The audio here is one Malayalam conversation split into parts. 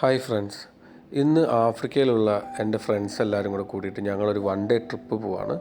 ഹായ് ഫ്രണ്ട്സ് ഇന്ന് ആഫ്രിക്കയിലുള്ള എന്റെ ഫ്രണ്ട്സ് എല്ലാവരും കൂടെ കൂടിയിട്ട് ഞങ്ങളൊരു വൺ ഡേ ട്രിപ്പ് പോവാണ്.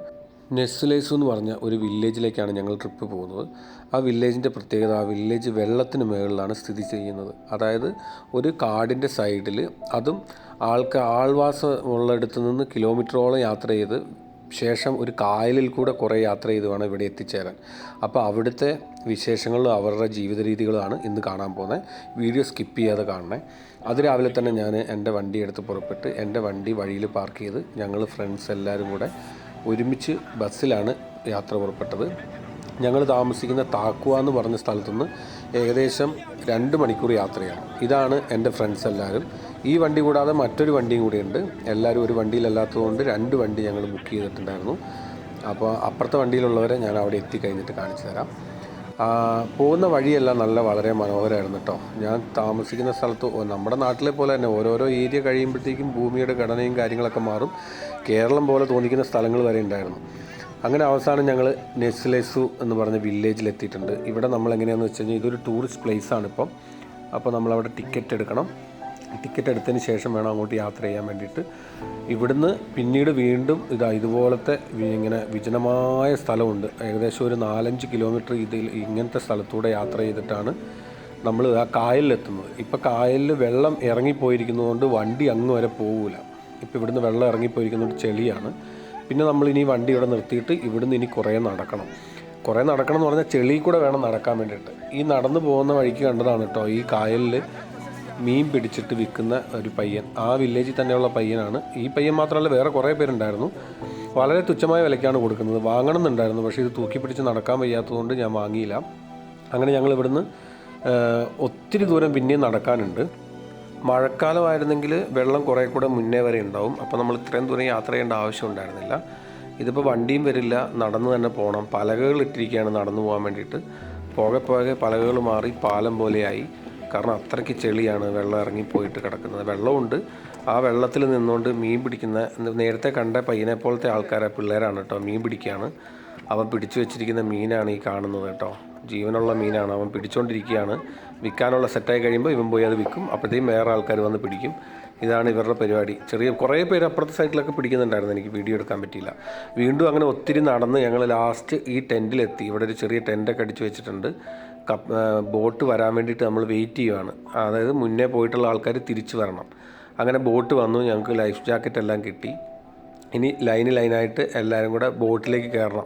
നെസ്ലേസു എന്ന് പറഞ്ഞ ഒരു വില്ലേജിലേക്കാണ് ഞങ്ങൾ ട്രിപ്പ് പോകുന്നത്. ആ വില്ലേജിന്റെ പ്രത്യേകത ആ വില്ലേജ് വെള്ളത്തിന് മുകളിലാണ് സ്ഥിതി ചെയ്യുന്നത്. അതായത് ഒരു കാടിന്റെ സൈഡിൽ അതും ആൾക്ക് ആൾവാസമുള്ളിടത്ത് നിന്ന് കിലോമീറ്ററോളം യാത്ര ചെയ്ത് ശേഷം ഒരു കായലിൽ കൂടെ കുറേ യാത്ര ചെയ്ത് വേണം ഇവിടെ എത്തിച്ചേരാൻ. അപ്പോൾ അവിടുത്തെ വിശേഷങ്ങളും അവരുടെ ജീവിത രീതികളുമാണ് ഇന്ന് കാണാൻ പോകുന്നത് വീഡിയോ സ്കിപ്പ് ചെയ്യാതെ കാണണേ. അത് രാവിലെ തന്നെ ഞാൻ എന്റെ വണ്ടി എടുത്ത് പുറപ്പെട്ട് എന്റെ വണ്ടി വഴിയിൽ പാർക്ക് ചെയ്ത് ഞങ്ങൾ ഫ്രണ്ട്സ് എല്ലാവരും കൂടെ ഒരുമിച്ച് ബസ്സിലാണ് യാത്ര പുറപ്പെട്ടത്. ഞങ്ങൾ താമസിക്കുന്ന താക്കുവ എന്ന് പറഞ്ഞ സ്ഥലത്തുനിന്ന് ഏകദേശം രണ്ട് മണിക്കൂർ യാത്രയാണ്. ഇതാണ് എന്റെ ഫ്രണ്ട്സ് എല്ലാവരും. ഈ വണ്ടി കൂടാതെ മറ്റൊരു വണ്ടിയും കൂടിയുണ്ട് എല്ലാവരും ഒരു വണ്ടിയിലല്ലാത്തതുകൊണ്ട് രണ്ട് വണ്ടി ഞങ്ങൾ ബുക്ക് ചെയ്തിട്ടുണ്ടായിരുന്നു. അപ്പോൾ അപ്പുറത്തെ വണ്ടിയിലുള്ളവരെ ഞാൻ അവിടെ എത്തിക്കഴിഞ്ഞിട്ട് കാണിച്ചു തരാം. പോകുന്ന വഴിയെല്ലാം നല്ല വളരെ മനോഹരമായിരുന്നു കേട്ടോ. ഞാൻ താമസിക്കുന്ന സ്ഥലത്ത് നമ്മുടെ നാട്ടിലെ പോലെ തന്നെ ഓരോരോ ഏരിയ കഴിയുമ്പോഴത്തേക്കും ഭൂമിയുടെ ഘടനയും കാര്യങ്ങളൊക്കെ മാറും. കേരളം പോലെ തോന്നിക്കുന്ന സ്ഥലങ്ങൾ വരെ ഉണ്ടായിരുന്നു. അങ്ങനെ അവസാനം ഞങ്ങൾ നെസ്ലെസു എന്ന് പറഞ്ഞ വില്ലേജിലെത്തിയിട്ടുണ്ട്. ഇവിടെ നമ്മൾ എങ്ങനെയാണെന്ന് വെച്ച് കഴിഞ്ഞാൽ ഇതൊരു ടൂറിസ്റ്റ് പ്ലേസ് ആണ് ഇപ്പം. അപ്പോൾ നമ്മളവിടെ ടിക്കറ്റ് എടുക്കണം. ടിക്കറ്റ് എടുത്തതിന് ശേഷം വേണം അങ്ങോട്ട് യാത്ര ചെയ്യാൻ വേണ്ടിയിട്ട്. ഇവിടുന്ന് പിന്നീട് വീണ്ടും ഇതാ ഇതുപോലത്തെ ഇങ്ങനെ വിജനമായ സ്ഥലമുണ്ട്. ഏകദേശം ഒരു നാലഞ്ച് കിലോമീറ്റർ ഇതിൽ ഇങ്ങനത്തെ സ്ഥലത്തൂടെ യാത്ര ചെയ്തിട്ടാണ് നമ്മൾ ആ കായലിലെത്തുന്നത്. ഇപ്പോൾ കായലിൽ വെള്ളം ഇറങ്ങിപ്പോയിരിക്കുന്നതുകൊണ്ട് വണ്ടി അങ്ങ് വരെ പോകില്ല ഇപ്പോൾ ഇവിടുന്ന് വെള്ളം ഇറങ്ങിപ്പോയിരിക്കുന്നത് ചെളിയാണ്. പിന്നെ നമ്മൾ ഇനി വണ്ടി ഇവിടെ നിർത്തിയിട്ട് ഇവിടുന്ന് ഇനി കുറേ നടക്കണം. കുറേ നടക്കണം എന്ന് പറഞ്ഞാൽ ചെളിയിൽ കൂടെ വേണം നടക്കാൻ വേണ്ടിയിട്ട്. ഈ നടന്നു പോകുന്ന വഴിക്ക് കണ്ടതാണ് കേട്ടോ ഈ കായലിൽ മീൻ പിടിച്ചിട്ട് വിൽക്കുന്ന ഒരു പയ്യൻ ആ വില്ലേജിൽ തന്നെയുള്ള പയ്യനാണ്. ഈ പയ്യൻ മാത്രമല്ല വേറെ കുറേ പേരുണ്ടായിരുന്നു. വളരെ തുച്ഛമായ വിലയ്ക്കാണ് കൊടുക്കുന്നത്. വാങ്ങണം എന്നുണ്ടായിരുന്നു പക്ഷേ ഇത് തൂക്കി പിടിച്ച് നടക്കാൻ വയ്യാത്തതുകൊണ്ട് ഞാൻ വാങ്ങിയില്ല. അങ്ങനെ ഞങ്ങൾ ഇവിടുന്ന് ഒത്തിരി ദൂരം പിന്നെയും നടക്കാനുണ്ട്. മഴക്കാലമായിരുന്നെങ്കിൽ വെള്ളം കുറേ കൂടെ മുന്നേ വരെ ഉണ്ടാവും. അപ്പോൾ നമ്മൾ ഇത്രയും ദൂരം യാത്ര ചെയ്യേണ്ട ആവശ്യം ഉണ്ടായിരുന്നില്ല. ഇതിപ്പോൾ വണ്ടിയും വരില്ല. നടന്ന് തന്നെ പോകണം. പലകകൾ ഇട്ടിരിക്കുകയാണ് നടന്നു പോകാൻ വേണ്ടിയിട്ട്. പോകെ പോകെ പലകകൾ മാറി പാലം പോലെയായി. കാരണം അത്രയ്ക്ക് ചെളിയാണ് വെള്ളം ഇറങ്ങിപ്പോയിട്ട് കിടക്കുന്നത്. വെള്ളമുണ്ട് ആ വെള്ളത്തിൽ നിന്നുകൊണ്ട് മീൻ പിടിക്കുന്ന നേരത്തെ കണ്ട പയ്യനെ പോലത്തെ ആൾക്കാരെ പിള്ളേരാണ് കേട്ടോ. മീൻ പിടിക്കുകയാണ് അവൻ പിടിച്ചു വെച്ചിരിക്കുന്ന മീനാണ് ഈ കാണുന്നത് കേട്ടോ. ജീവനുള്ള മീനാണ്. അവൻ പിടിച്ചുകൊണ്ടിരിക്കുകയാണ് വിൽക്കാനുള്ള സെറ്റായി കഴിയുമ്പോൾ ഇവൻ പോയി അത് വിൽക്കും. അപ്പോഴത്തേക്കും വേറെ ആൾക്കാർ വന്ന് പിടിക്കും. ഇതാണ് ഇവരുടെ പരിപാടി. ചെറിയ കുറേ പേര് അപ്പുറത്തെ സൈഡിലൊക്കെ പിടിക്കുന്നുണ്ടായിരുന്നു. എനിക്ക് വീഡിയോ എടുക്കാൻ പറ്റിയില്ല. വീണ്ടും അങ്ങനെ ഒത്തിരി നടന്ന് ഞങ്ങൾ ലാസ്റ്റ് ഈ ടെന്റിലെത്തി ഇവിടെ ഒരു ചെറിയ ടെന്റൊക്കെ അടിച്ചു വെച്ചിട്ടുണ്ട്. ബോട്ട് വരാൻ വേണ്ടിയിട്ട് നമ്മൾ വെയിറ്റ് ചെയ്യുകയാണ് അതായത് മുന്നേ പോയിട്ടുള്ള ആൾക്കാർ തിരിച്ചു വരണം. അങ്ങനെ ബോട്ട് വന്നു ഞങ്ങൾക്ക് ലൈഫ് ജാക്കറ്റ് എല്ലാം കിട്ടി. ഇനി ലൈന് ലൈനായിട്ട് എല്ലാവരും കൂടെ ബോട്ടിലേക്ക് കയറണം.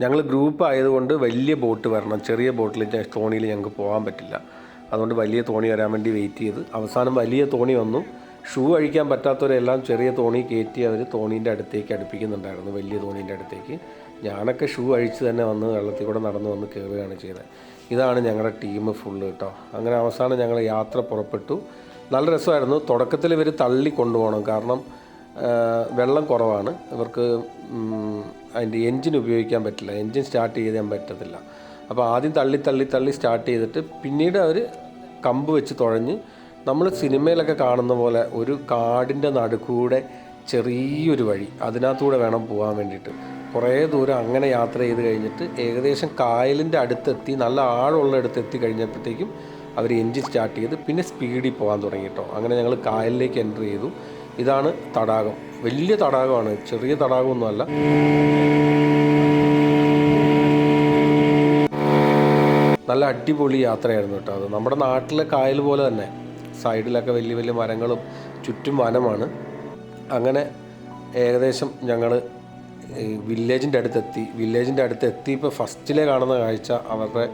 ഞങ്ങൾ ഗ്രൂപ്പ് ആയതുകൊണ്ട് വലിയ ബോട്ട് വരണം. ചെറിയ ബോട്ടിൽ തോണിയിൽ ഞങ്ങൾക്ക് പോകാൻ പറ്റില്ല. അതുകൊണ്ട് വലിയ തോണി വരാൻ വേണ്ടി വെയിറ്റ് ചെയ്ത്. അവസാനം വലിയ തോണി വന്നു. ഷൂ അഴിക്കാൻ പറ്റാത്തവരെല്ലാം ചെറിയ തോണി കയറ്റി അവർ തോണീന്റെ അടുത്തേക്ക് അടുപ്പിക്കുന്നുണ്ടായിരുന്നു. വലിയ തോണീന്റെ അടുത്തേക്ക്. ഞാനൊക്കെ ഷൂ അഴിച്ച് തന്നെ വന്ന് വെള്ളത്തിൽ കൂടെ നടന്നു വന്ന് കയറുകയാണ് ചെയ്തത്. ഇതാണ് ഞങ്ങളുടെ ടീം ഫുള്ള് കേട്ടോ അങ്ങനെ അവസാനം ഞങ്ങൾ യാത്ര പുറപ്പെട്ടു. നല്ല രസമായിരുന്നു. തുടക്കത്തിൽ ഇവർ തള്ളി കൊണ്ടുപോകണം. കാരണം വെള്ളം കുറവാണ്. ഇവർക്ക് അതിന്റെ എൻജിൻ ഉപയോഗിക്കാൻ പറ്റില്ല. എൻജിൻ സ്റ്റാർട്ട് ചെയ്യാൻ പറ്റത്തില്ല. അപ്പോൾ ആദ്യം തള്ളി തള്ളി തള്ളി സ്റ്റാർട്ട് ചെയ്തിട്ട് പിന്നീട് അവർ കമ്പ് വെച്ച് തുഴഞ്ഞ് നമ്മൾ സിനിമയിലൊക്കെ കാണുന്ന പോലെ ഒരു കാടിന്റെ നടുക്കൂടെ ചെറിയൊരു വഴി അതിനകത്തൂടെ വേണം പോകാൻ വേണ്ടിയിട്ട്. കുറേ ദൂരം അങ്ങനെ യാത്ര ചെയ്ത് കഴിഞ്ഞിട്ട് ഏകദേശം കായലിന്റെ അടുത്തെത്തി നല്ല ആഴമുള്ള അടുത്ത് എത്തി കഴിഞ്ഞപ്പോഴത്തേക്കും അവർ എൻജിൻ സ്റ്റാർട്ട് ചെയ്ത് പിന്നെ സ്പീഡിൽ പോകാൻ തുടങ്ങി കേട്ടോ. അങ്ങനെ ഞങ്ങൾ കായലിലേക്ക് എന്റർ ചെയ്തു. ഇതാണ് തടാകം. വലിയ തടാകമാണ്. ചെറിയ തടാകമൊന്നുമല്ല. നല്ല അടിപൊളി യാത്രയായിരുന്നു കേട്ടോ അത്. നമ്മുടെ നാട്ടിലെ കായൽ പോലെ തന്നെ. സൈഡിലൊക്കെ വലിയ വലിയ മരങ്ങളും ചുറ്റും വനമാണ്. അങ്ങനെ ഏകദേശം ഞങ്ങൾ വില്ലേജിന്റെ അടുത്തെത്തി. വില്ലേജിന്റെ അടുത്ത് എത്തിയപ്പോൾ ഫസ്റ്റിലെ കാണുന്ന കാഴ്ച അവരുടെ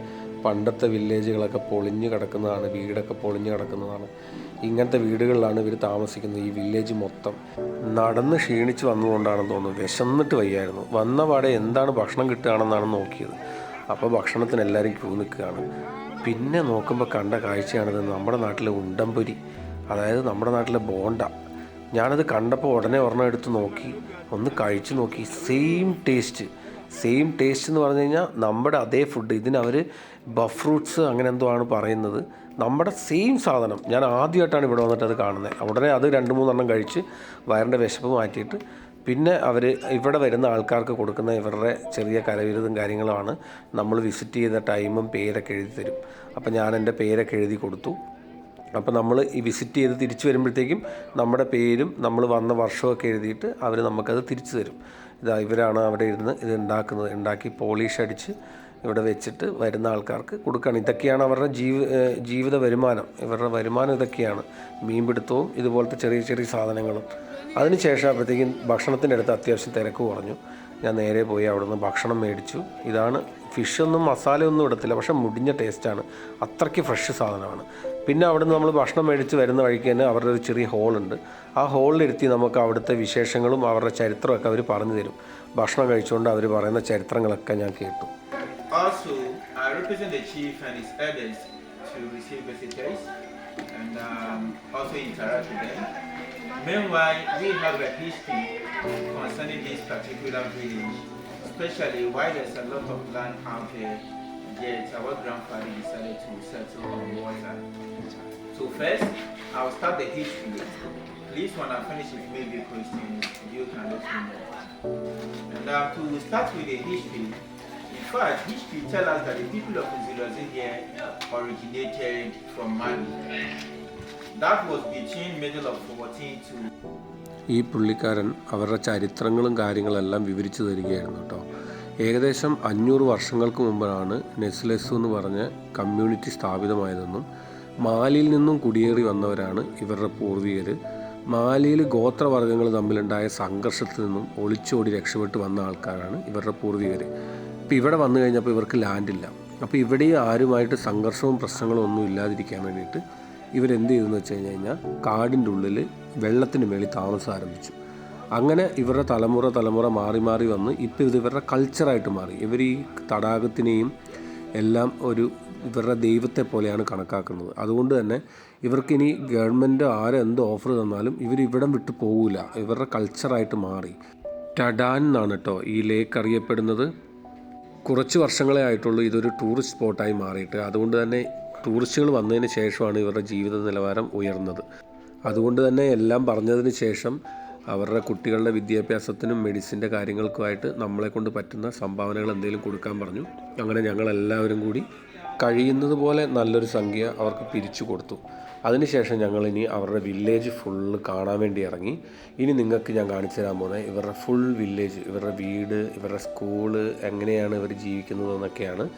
പണ്ടത്തെ വില്ലേജുകളൊക്കെ പൊളിഞ്ഞു കിടക്കുന്നതാണ് വീടൊക്കെ പൊളിഞ്ഞു കിടക്കുന്നതാണ്. ഇങ്ങനത്തെ വീടുകളിലാണ് ഇവർ താമസിക്കുന്നത് ഈ വില്ലേജ് മൊത്തം. നടന്ന് ക്ഷീണിച്ച് വന്നതുകൊണ്ടാണെന്ന് തോന്നുന്നു. വിശന്നിട്ട് വയ്യായിരുന്നു. വന്ന പാടെ എന്താണ് ഭക്ഷണം കിട്ടുകയാണെന്നാണ് നോക്കിയത്. അപ്പോൾ ഭക്ഷണത്തിന് എല്ലാവരും ക്യൂ നിൽക്കുകയാണ്. പിന്നെ നോക്കുമ്പോൾ കണ്ട കാഴ്ചയാണിത് നമ്മുടെ നാട്ടിലെ ഉണ്ടംപൊരി. അതായത് നമ്മുടെ നാട്ടിലെ ബോണ്ട. ഞാനത് കണ്ടപ്പോൾ ഉടനെ ഒരെണ്ണം എടുത്ത് നോക്കി. ഒന്ന് കഴിച്ചു നോക്കി. സെയിം ടേസ്റ്റ് സെയിം ടേസ്റ്റ് എന്ന് പറഞ്ഞു കഴിഞ്ഞാൽ നമ്മുടെ അതേ ഫുഡ് ഇതിനവർ ബഫ് ഫ്രൂട്ട്സ് അങ്ങനെ എന്തോ ആണ് പറയുന്നത്. നമ്മുടെ സെയിം സാധനം. ഞാൻ ആദ്യമായിട്ടാണ് ഇവിടെ വന്നിട്ട് അത് കാണുന്നത് ഉടനെ അത് രണ്ട് മൂന്നെണ്ണം കഴിച്ച് വയറിന്റെ വിശപ്പ് മാറ്റിയിട്ട് പിന്നെ അവർ ഇവിടെ വരുന്ന ആൾക്കാർക്ക് കൊടുക്കുന്ന ഇവരുടെ ചെറിയ കരവിരുതും കാര്യങ്ങളുമാണ് നമ്മൾ വിസിറ്റ് ചെയ്ത ടൈമും പേരൊക്കെ എഴുതി തരും. അപ്പോൾ ഞാൻ എന്റെ പേരൊക്കെ എഴുതി കൊടുത്തു. അപ്പോൾ നമ്മൾ ഈ വിസിറ്റ് ചെയ്ത് തിരിച്ചു വരുമ്പോഴത്തേക്കും നമ്മുടെ പേരും നമ്മൾ വന്ന വർഷമൊക്കെ എഴുതിയിട്ട് അവർ നമുക്കത് തിരിച്ചു തരും. ഇതാ ഇവരാണ് അവിടെ ഇരുന്ന് ഇത് ഉണ്ടാക്കുന്നത്. ഉണ്ടാക്കി പോളിഷ് അടിച്ച് ഇവിടെ വെച്ചിട്ട് വരുന്ന ആൾക്കാർക്ക് കൊടുക്കുകയാണ് ഇതൊക്കെയാണ് അവരുടെ ജീവ ജീവിത വരുമാനം. ഇവരുടെ വരുമാനം ഇതൊക്കെയാണ്. മീൻപിടുത്തവും ഇതുപോലത്തെ ചെറിയ ചെറിയ സാധനങ്ങളും. അതിനുശേഷം അപ്പോഴത്തേക്കും ഭക്ഷണത്തിന്റെ അടുത്ത് അത്യാവശ്യം തിരക്ക് കുറഞ്ഞു. ഞാൻ നേരെ പോയി അവിടെ നിന്ന് ഭക്ഷണം മേടിച്ചു. ഇതാണ് ഫിഷൊന്നും മസാലയൊന്നും ഇടത്തില്ല. പക്ഷെ മുടിഞ്ഞ ടേസ്റ്റാണ് അത്രയ്ക്ക് ഫ്രഷ് സാധനമാണ്. പിന്നെ അവിടുന്ന് നമ്മൾ ഭക്ഷണം മേടിച്ച് വരുന്ന വഴിക്ക് തന്നെ അവരുടെ ഒരു ചെറിയ ഹോളുണ്ട്. ആ ഹോളിലിരുത്തി നമുക്ക് അവിടുത്തെ വിശേഷങ്ങളും അവരുടെ ചരിത്രമൊക്കെ അവർ പറഞ്ഞു തരും. ഭക്ഷണം കഴിച്ചുകൊണ്ട് അവർ പറയുന്ന ചരിത്രങ്ങളൊക്കെ ഞാൻ കേട്ടു. Especially why there's a lot of land out here yet our grandfather decided to settle on water. So first, I'll start the history. Please, when I finish, if maybe questions, you can let me know. And uh, to start with the history, in fact, history tells us that the people of Zulazi here originated from Mali. That was between middle of 14 to ഈ പുള്ളിക്കാരൻ അവരുടെ ചരിത്രങ്ങളും കാര്യങ്ങളെല്ലാം വിവരിച്ചു തരികയായിരുന്നു കേട്ടോ ഏകദേശം അഞ്ഞൂറ് വർഷങ്ങൾക്ക് മുമ്പാണ് നെസ്ലെസ് എന്ന് പറഞ്ഞ കമ്മ്യൂണിറ്റി സ്ഥാപിതമായതെന്നും മാലിയിൽ നിന്നും കുടിയേറി വന്നവരാണ് ഇവരുടെ പൂർവികർ മാലിയിൽ ഗോത്രവർഗങ്ങൾ തമ്മിലുണ്ടായ സംഘർഷത്തിൽ നിന്നും ഒളിച്ചോടി രക്ഷപ്പെട്ട് വന്ന ആൾക്കാരാണ് ഇവരുടെ പൂർവികർ ഇപ്പോൾ ഇവിടെ വന്നു കഴിഞ്ഞപ്പോൾ ഇവർക്ക് ലാൻഡില്ല അപ്പോൾ ഇവിടെ ആരുമായിട്ട് സംഘർഷവും പ്രശ്നങ്ങളും ഒന്നും ഇല്ലാതിരിക്കാൻ വേണ്ടിയിട്ട് ഇവരെന്ത് ചെയ്തെന്ന് വെച്ച് കഴിഞ്ഞ് കഴിഞ്ഞാൽ കാടിന്റെ ഉള്ളിൽ വെള്ളത്തിന് മേളിൽ താമസം ആരംഭിച്ചു. അങ്ങനെ ഇവരുടെ തലമുറ തലമുറ മാറി മാറി വന്ന് ഇപ്പോൾ ഇത് ഇവരുടെ കൾച്ചറായിട്ട് മാറി. ഇവർ ഈ തടാകത്തിനെയും എല്ലാം ഒരു ഇവരുടെ ദൈവത്തെ പോലെയാണ് കണക്കാക്കുന്നത്. അതുകൊണ്ട് തന്നെ ഇവർക്കിനി ഗവൺമെന്റ് ആരെന്ത് ഓഫർ തന്നാലും ഇവർ ഇവിടം വിട്ടു പോകില്ല ഇവരുടെ കൾച്ചറായിട്ട് മാറി. ടഡാൻ എന്നാണ് കേട്ടോ ഈ ലേക്ക് അറിയപ്പെടുന്നത്. കുറച്ച് വർഷങ്ങളെ ആയിട്ടുള്ളൂ ഇതൊരു ടൂറിസ്റ്റ് സ്പോട്ടായി മാറിയിട്ട്. അതുകൊണ്ട് തന്നെ ടൂറിസ്റ്റുകൾ വന്നതിന് ശേഷമാണ് ഇവരുടെ ജീവിത നിലവാരം ഉയർന്നത്. അതുകൊണ്ട് തന്നെ എല്ലാം പറഞ്ഞതിന് ശേഷം അവരുടെ കുട്ടികളുടെ വിദ്യാഭ്യാസത്തിനും മെഡിസിന്റെ കാര്യങ്ങൾക്കുമായിട്ട് നമ്മളെ കൊണ്ട് പറ്റുന്ന സംഭാവനകൾ എന്തെങ്കിലും കൊടുക്കാൻ പറഞ്ഞു. അങ്ങനെ ഞങ്ങളെല്ലാവരും കൂടി കഴിയുന്നത് പോലെ നല്ലൊരു സംഖ്യ അവർക്ക് പിരിച്ചു കൊടുത്തു. അതിനുശേഷം ഞങ്ങൾ ഇനി അവരുടെ വില്ലേജ് ഫുള്ള് കാണാൻ വേണ്ടി ഇറങ്ങി. ഇനി നിങ്ങൾക്ക് ഞാൻ കാണിച്ചു തരാൻ പോകുന്നത് ഇവരുടെ ഫുൾ വില്ലേജ് ഇവരുടെ വീട് ഇവരുടെ സ്കൂൾ എങ്ങനെയാണ് ഇവർ ജീവിക്കുന്നത് എന്നൊക്കെയാണ്.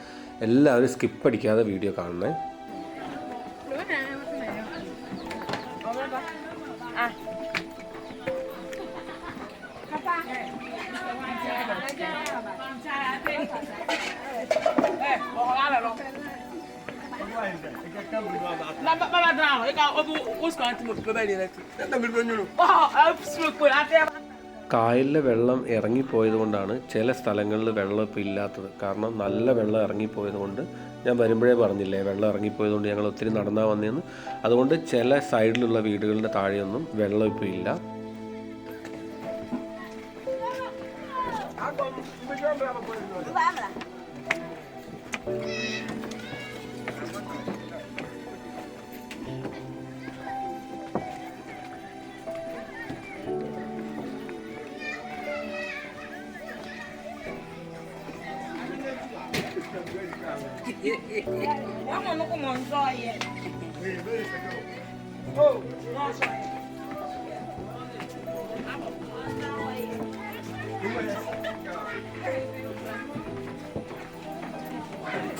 എല്ലാവരും സ്കിപ്പ് അടിക്കാതെ വീഡിയോ കാണണേ കായലിലെ വെള്ളം ഇറങ്ങിപ്പോയത് കൊണ്ടാണ് ചില സ്ഥലങ്ങളിൽ വെള്ളം ഇപ്പോൾ ഇല്ലാത്തത്. കാരണം നല്ല വെള്ളം ഇറങ്ങിപ്പോയത് കൊണ്ട് ഞാൻ വരുമ്പോഴേ പറഞ്ഞില്ലേ വെള്ളം ഇറങ്ങിപ്പോയത് കൊണ്ട് ഞങ്ങൾ ഒത്തിരി നടന്നാൽ വന്നതെന്ന് അതുകൊണ്ട് ചില സൈഡിലുള്ള വീടുകളുടെ താഴെയൊന്നും വെള്ളം ഇപ്പോൾ ഇല്ല. Mama nuko mwanzoye. Oh, mwanzo.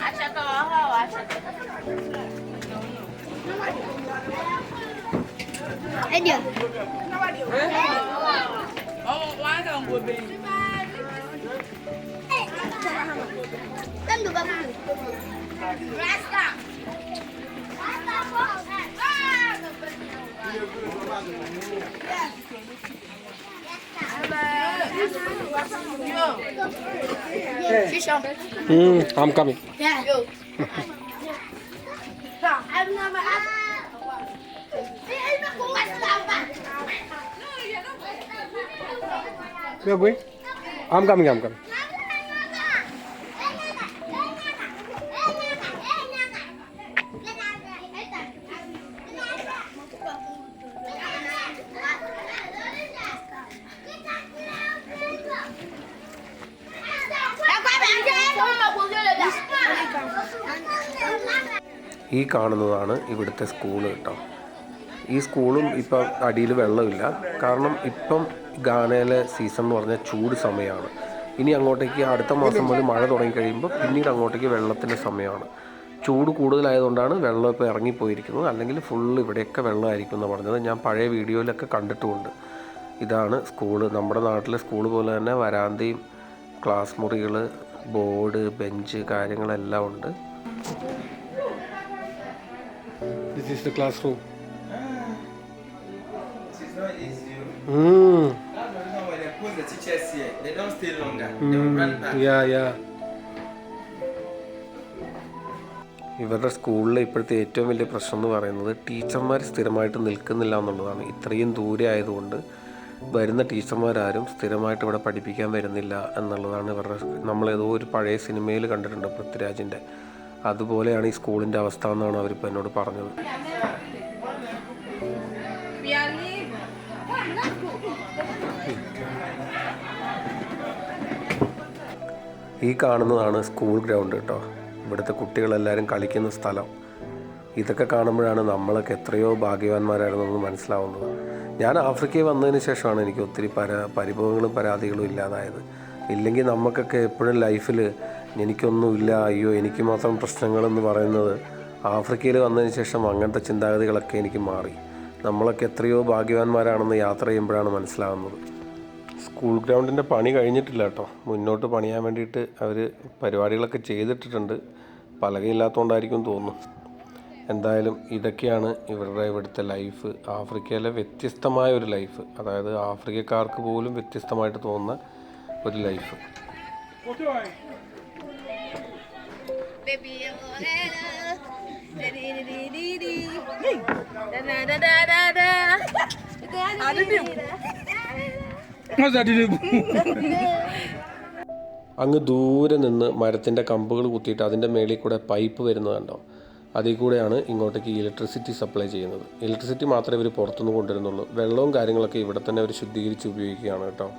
Acha kwa hawa acha. Edio. Oh, waanza ngombe. Kan juga Rasta. Rasta kok. Ah, Hmm, I'm coming. Yeah. I'm not Yeah, boy. I'm coming, I'm coming. ഈ കാണുന്നതാണ് ഇവിടുത്തെ സ്കൂൾ കേട്ടോ. ഈ സ്കൂളും ഇപ്പം അടിയിൽ വെള്ളമില്ല. കാരണം ഇപ്പം ഗാനയിലെ സീസൺ എന്ന് പറഞ്ഞാൽ ചൂട് സമയമാണ്. ഇനി അങ്ങോട്ടേക്ക് അടുത്ത മാസം മുതൽ മഴ തുടങ്ങിക്കഴിയുമ്പോൾ പിന്നീട് അങ്ങോട്ടേക്ക് വെള്ളത്തിന്റെ സമയമാണ്. ചൂട് കൂടുതലായതുകൊണ്ടാണ് വെള്ളം ഇപ്പോൾ ഇറങ്ങിപ്പോയിരിക്കുന്നത്. അല്ലെങ്കിൽ ഫുള്ള് ഇവിടെയൊക്കെ വെള്ളമായിരിക്കും എന്ന് പറഞ്ഞത്. ഞാൻ പഴയ വീഡിയോയിലൊക്കെ കണ്ടിട്ടുമുണ്ട്. ഇതാണ് സ്കൂൾ. നമ്മുടെ നാട്ടിലെ സ്കൂൾ പോലെ തന്നെ വരാന്തയും ക്ലാസ് മുറികൾ ബോർഡ് ബെഞ്ച് കാര്യങ്ങളെല്ലാം ഉണ്ട്. This is the classroom. Ah, It's not easy. That's the reason why they put the teachers here. They don't stay longer. They will run back. Yeah, yeah. ഇവരുടെ സ്കൂളിലെ ഇപ്പോഴത്തെ ഏറ്റവും വലിയ പ്രശ്നം എന്ന് പറയുന്നത് ടീച്ചർമാർ സ്ഥിരമായിട്ട് നിൽക്കുന്നില്ല എന്നുള്ളതാണ് ഇത്രയും ദൂരെ ആയതുകൊണ്ട് വരുന്ന ടീച്ചർമാരാരും സ്ഥിരമായിട്ട് ഇവിടെ പഠിപ്പിക്കാൻ വരുന്നില്ല എന്നുള്ളതാണ് ഇവരുടെ നമ്മളേതോ ഒരു പഴയ സിനിമയിൽ കണ്ടിട്ടുണ്ട് പൃഥ്വിരാജിന്റെ അതുപോലെയാണ് ഈ സ്കൂളിന്റെ അവസ്ഥ എന്നാണ് അവരിപ്പോൾ എന്നോട് പറഞ്ഞത്. ഈ കാണുന്നതാണ് സ്കൂൾ ഗ്രൗണ്ട് കേട്ടോ. ഇവിടുത്തെ കുട്ടികളെല്ലാവരും കളിക്കുന്ന സ്ഥലം. ഇതൊക്കെ കാണുമ്പോഴാണ് നമ്മളൊക്കെ എത്രയോ ഭാഗ്യവാന്മാരായിരുന്നെന്ന് മനസ്സിലാവുന്നത്. ഞാൻ ആഫ്രിക്കയിൽ വന്നതിന് ശേഷമാണ് എനിക്ക് ഒത്തിരി പരാ പരിഭവങ്ങളും പരാതികളും ഇല്ലാതായത്. ഇല്ലെങ്കിൽ നമുക്കൊക്കെ എപ്പോഴും ലൈഫിൽ എനിക്കൊന്നുമില്ല. അയ്യോ എനിക്ക് മാത്രം പ്രശ്നങ്ങളെന്ന് പറയുന്നത് ആഫ്രിക്കയിൽ വന്നതിന് ശേഷം അങ്ങനത്തെ ചിന്താഗതികളൊക്കെ എനിക്ക് മാറി. നമ്മളൊക്കെ എത്രയോ ഭാഗ്യവാന്മാരാണെന്ന് യാത്ര ചെയ്യുമ്പോഴാണ് മനസ്സിലാവുന്നത്. സ്കൂൾ ഗ്രൗണ്ടിന്റെ പണി കഴിഞ്ഞിട്ടില്ല കേട്ടോ. മുന്നോട്ട് പണിയാൻ വേണ്ടിയിട്ട് അവർ പരിപാടികളൊക്കെ ചെയ്തിട്ടിട്ടുണ്ട്. പലകയില്ലാത്തതുകൊണ്ടായിരിക്കും തോന്നുന്നു. എന്തായാലും ഇതൊക്കെയാണ് ഇവരുടെ ഇവിടുത്തെ ലൈഫ്. ആഫ്രിക്കയിലെ വ്യത്യസ്തമായ ഒരു ലൈഫ്. അതായത് ആഫ്രിക്കക്കാർക്ക് പോലും വ്യത്യസ്തമായിട്ട് തോന്നുന്ന ഒരു ലൈഫ്. അങ്ങ് ദൂരെ നിന്ന് മരത്തിന്റെ കമ്പുകൾ കുത്തിയിട്ട് അതിന്റെ മേളിൽ കൂടെ പൈപ്പ് വരുന്നത് കണ്ടോ? അതിൽ കൂടെയാണ് ഇങ്ങോട്ടേക്ക് ഇലക്ട്രിസിറ്റി സപ്ലൈ ചെയ്യുന്നത്. ഇലക്ട്രിസിറ്റി മാത്രമേ ഇവർ പുറത്തുനിന്ന് കൊണ്ടുവരുന്നുള്ളൂ. വെള്ളവും കാര്യങ്ങളൊക്കെ ഇവിടെ തന്നെ അവർ ശുദ്ധീകരിച്ച് ഉപയോഗിക്കുകയാണ് കേട്ടോ.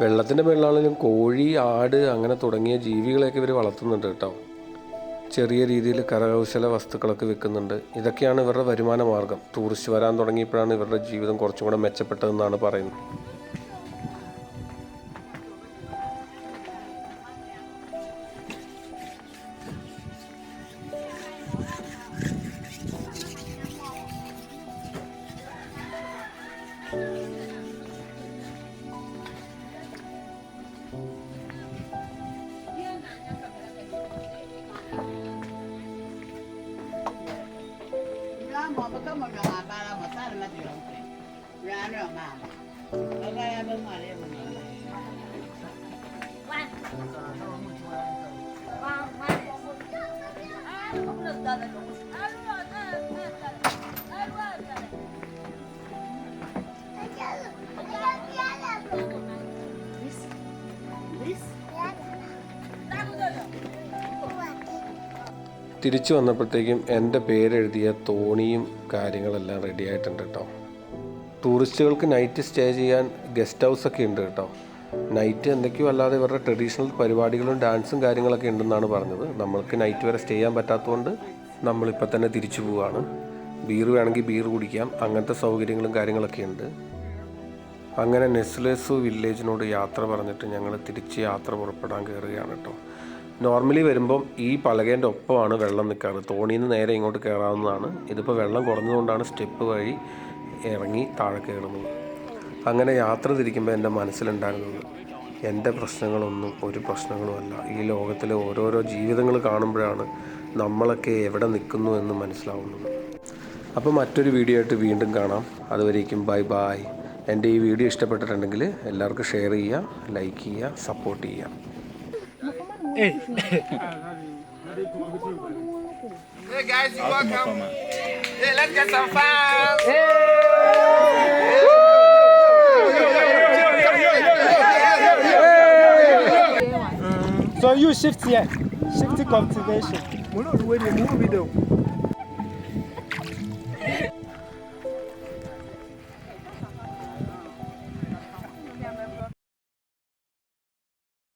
വെള്ളത്തിന്റെ മേളിലാണെങ്കിലും കോഴി ആട് അങ്ങനെ തുടങ്ങിയ ജീവികളെയൊക്കെ ഇവർ വളർത്തുന്നുണ്ട് കേട്ടോ. ചെറിയ രീതിയിൽ കരകൗശല വസ്തുക്കളൊക്കെ വിൽക്കുന്നുണ്ട്. ഇതൊക്കെയാണ് ഇവരുടെ വരുമാന മാർഗം. ടൂറിസ്റ്റ് വരാൻ തുടങ്ങിയപ്പോഴാണ് ഇവരുടെ ജീവിതം കുറച്ചും കൂടെ മെച്ചപ്പെട്ടതെന്നാണ് പറയുന്നത്. 让俺这卖，我刚才没放礼物。完。完完了。哎，我不能打他，哎，我这，哎，我这。തിരിച്ചു വന്നപ്പോഴത്തേക്കും എന്റെ പേരെഴുതിയ തോണിയും കാര്യങ്ങളെല്ലാം റെഡി ആയിട്ടുണ്ട് കേട്ടോ. ടൂറിസ്റ്റുകൾക്ക് നൈറ്റ് സ്റ്റേ ചെയ്യാൻ ഗസ്റ്റ് ഹൗസ് ഒക്കെ ഉണ്ട് കേട്ടോ. നൈറ്റ് എന്തൊക്കെയോ അല്ലാതെ ഇവരുടെ ട്രഡീഷണൽ പരിപാടികളും ഡാൻസും കാര്യങ്ങളൊക്കെ ഉണ്ടെന്നാണ് പറഞ്ഞത്. നമ്മൾക്ക് നൈറ്റ് വരെ സ്റ്റേ ചെയ്യാൻ പറ്റാത്തതുകൊണ്ട് നമ്മളിപ്പോൾ തന്നെ തിരിച്ചു പോവുകയാണ് ബീർ വേണമെങ്കിൽ ബീർ കുടിക്കാം. അങ്ങനത്തെ സൗകര്യങ്ങളും കാര്യങ്ങളൊക്കെ ഉണ്ട്. അങ്ങനെ നെസ്ലേസു വില്ലേജിനോട് യാത്ര പറഞ്ഞിട്ട് ഞങ്ങൾ തിരിച്ച് യാത്ര പുറപ്പെടാൻ കയറുകയാണ് കേട്ടോ. നോർമലി വരുമ്പം ഈ പലകേന്റെ ഒപ്പമാണ് വെള്ളം നിൽക്കാറ് തോണിയിൽ നിന്ന് നേരെ ഇങ്ങോട്ട് കയറാവുന്നതാണ് ഇതിപ്പോൾ വെള്ളം കുറഞ്ഞതുകൊണ്ടാണ് സ്റ്റെപ്പ് വഴി ഇറങ്ങി താഴെ കയറുന്നത് അങ്ങനെ യാത്ര തിരിക്കുമ്പോൾ എന്റെ മനസ്സിലുണ്ടായിരുന്നത് എന്റെ പ്രശ്നങ്ങളൊന്നും ഒരു പ്രശ്നങ്ങളുമല്ല. ഈ ലോകത്തിലെ ഓരോരോ ജീവിതങ്ങൾ കാണുമ്പോഴാണ് നമ്മളൊക്കെ എവിടെ നിൽക്കുന്നു എന്ന് മനസ്സിലാവുന്നത്. അപ്പോൾ മറ്റൊരു വീഡിയോ ആയിട്ട് വീണ്ടും കാണാം. അതുവരേക്കും ബൈ ബൈ. എന്റെ ഈ വീഡിയോ ഇഷ്ടപ്പെട്ടിട്ടുണ്ടെങ്കിൽ എല്ലാവർക്കും ഷെയർ ചെയ്യുക ലൈക്ക് ചെയ്യുക സപ്പോർട്ട് ചെയ്യുക. Hey. hey guys, you welcome. come Hey, let's get some fans. Hey. So you shift here, shift to cultivation. We're not doing the movie though.